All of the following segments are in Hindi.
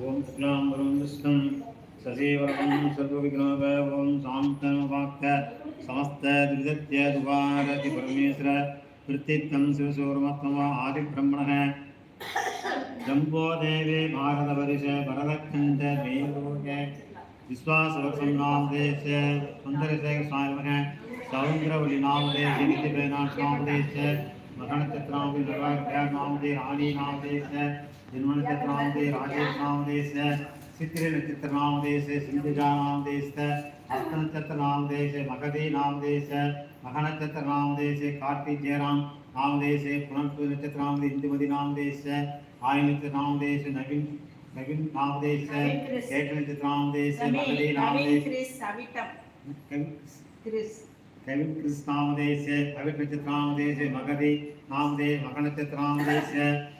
ॐ शुक्लां वरं विष्णुं सजीवरं सर्वविघ्नोप ॐ शान्तमवाक्य समस्तदुर्गत्य दुवारति परमेश्वर कृत्तित्वं शिवसूर्मत्तम आदिब्रह्मणः जम्बोदेवे भारतवर्ष भरतखण्ड मेलोक विश्वासवसन्नामदेश सुन्दरशेखर स्वामिनः सौन्द्रवलिनामदेश नित्यवेनाथनामदेश मकणचत्रामदे निर्वाह्यानामदे राणीनामदेश जन्मनचत्रामदे राजेशनामदेश चित्रे नक्षत्रनामदेश सिन्धुजानामदेश हस्तनक्षत्रनामदेश मगधे नामदेश मखनक्षत्रनामदेश कार्तिजयराम नामदेश पुनर्पु नक्षत्रनामदेश इंदुमति नामदेश आयनत्र नामदेश नवीन नवीन नामदेश केट नक्षत्रनामदेश मगधे नवीन नामदेश क्रिस अविटम क्रिस कविं कृष्णामदेश कविकृचित्रामदेश मगधे नामदेश मकनक्षत्रामदेश अस्मान् नवरात्रि उत्तगल नामदेश अस्मान् सह कुटुम्बानामदेश वीर विचारोग्य आजल और्जाजम ओम भवादेवान ओम सत्मादेवान ओम ईशानदेवान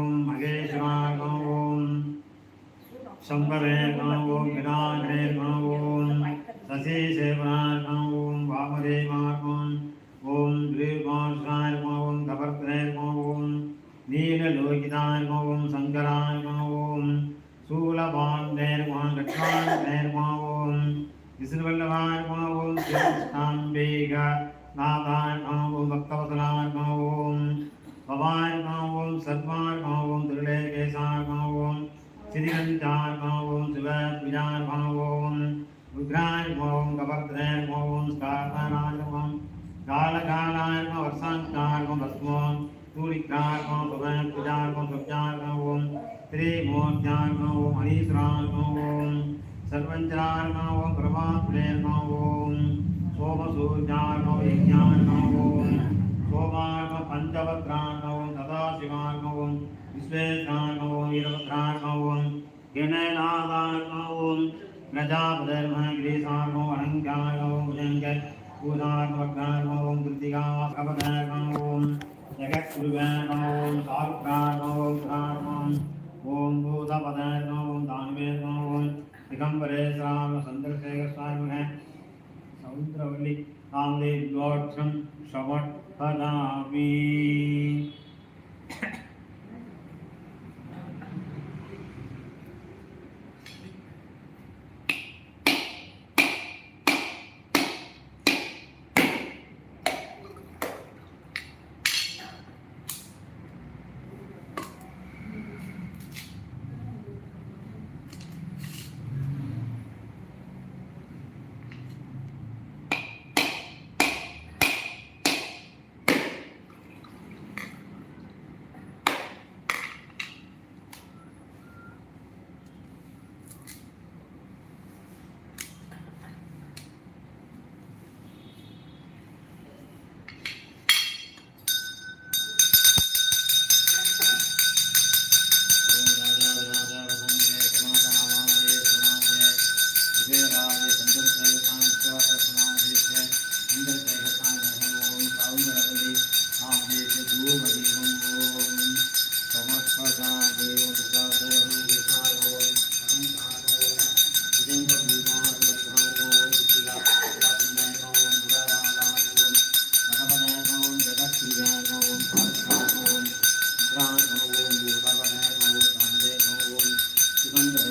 शंभरे ओम विनाने ओम शशिशेवान ओम वामदेवान ओम ओम द्विवासाय ओम कपर्तने ओम नीललोकिताय ओम शंकराय ओम शूलभान्ते ओम लक्ष्मणे ओम विष्णुवल्लभाय ओम श्रीकृष्णाम्बिका भक्तवसलाय ओम भवाय ओम सर्वाय ओम दुर्लेकेशाय श्रीगंधाय ओम शिवप्रियाय ओम रुद्राय ओम कपर्तने ओम स्कारनाय ओम कालकालाय ओम वर्षांताय ओम भस्मों तूलिकाय ओम भवाय ओम सत्याय ओम त्रिमूर्त्याय ओम हरीश्वराय ओम सर्वंचराय ओम परमात्मने ओम सोमसूर्याय ओम यज्ञाय ओम सोमाय पंचवक्त्राय ओम सदाशिवाय ओम विश्वेशाय ओम वीरभद्राय ओम गणनादाय ओम प्रजापतिर्मः गिरीशाय ओम अनङ्गाय ओम भुजङ्ग पूजाय वक्राय ओम कृतिका कपदाय ओम जगत्कुरुवाय ओम सारुक्राय ओम पुराय ओम ओम भूतपदाय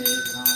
Amém.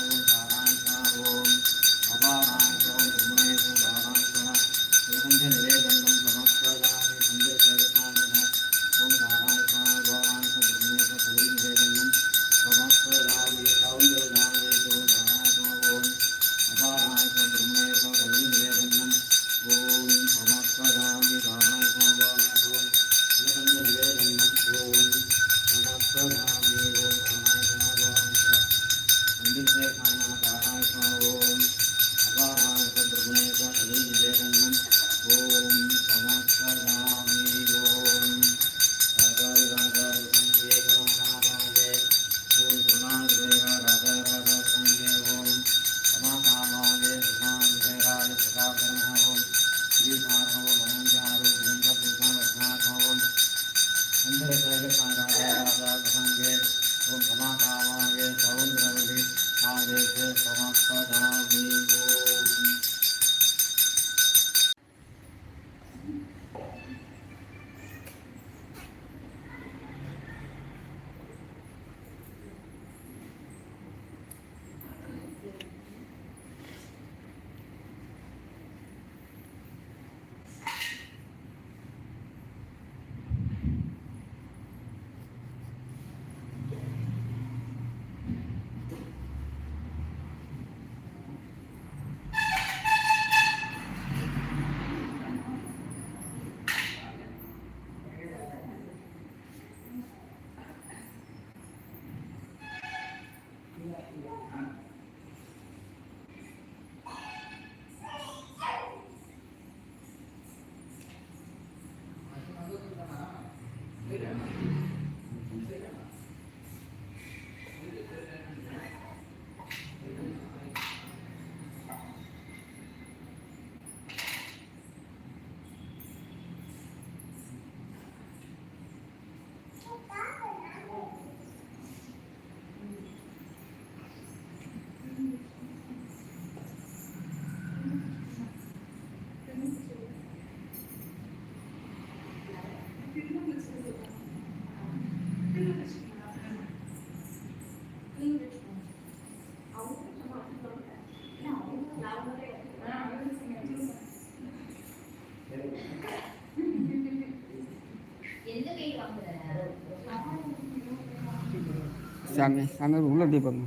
சாமி சாமி உள்ளே எப்படி பாருங்க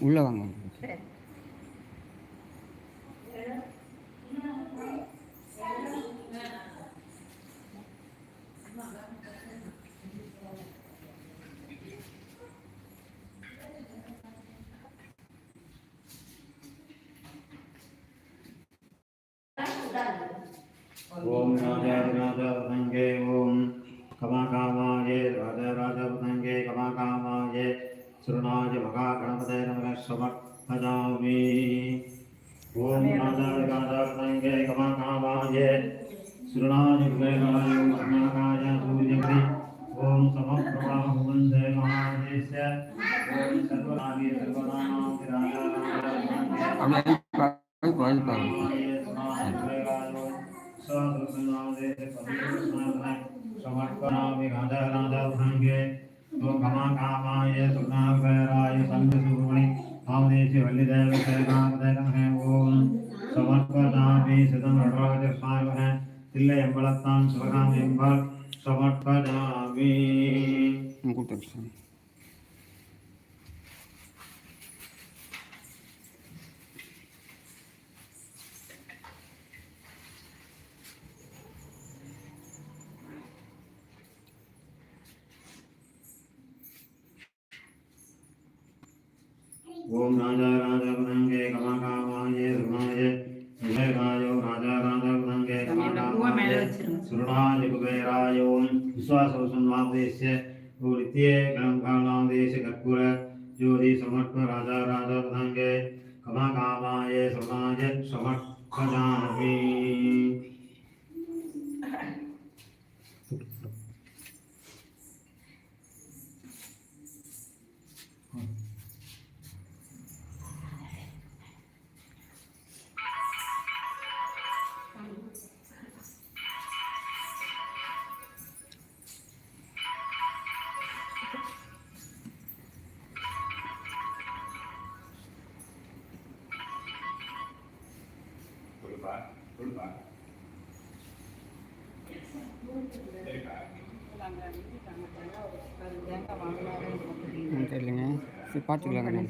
உள்ளே வாங்க. ஓம் நாராயணாதா शृणाय महागणपते नमः समर्पयामि ॐ नादागादात्मङ्गे गमनामाय शृणाय वेगाय महाकाय सूर्यपि ॐ समप्रभाहु वंदे महादेश समर्पणामि राधा राधा भाङ्गे कामाय सुनागराय सर्वसुगुणे कामदेश वल्लिदेव कामदेगमहे ओम समर्पदामि सिदं रणराजस्वामिनः तिल्लै अम्बलत्तां शिवकामेम्बर् समर्पदामि मुकुटर्षणम् ओम राजा राजा पतंगे कमा कामाय सुनाय विजयरायो राजा राजा पतंगे कमा कामाय सुरणाय कुबेराय ओम विश्वासवसन्वादेश्य ओरित्ये गणकानादेश कर्पूर ज्योति समर्प राजा राजा पतंगे कमा कामाय सुरणाय समर्पयामि கொடுப்பா சரிங்க சரி பார்த்துக்கலாங்க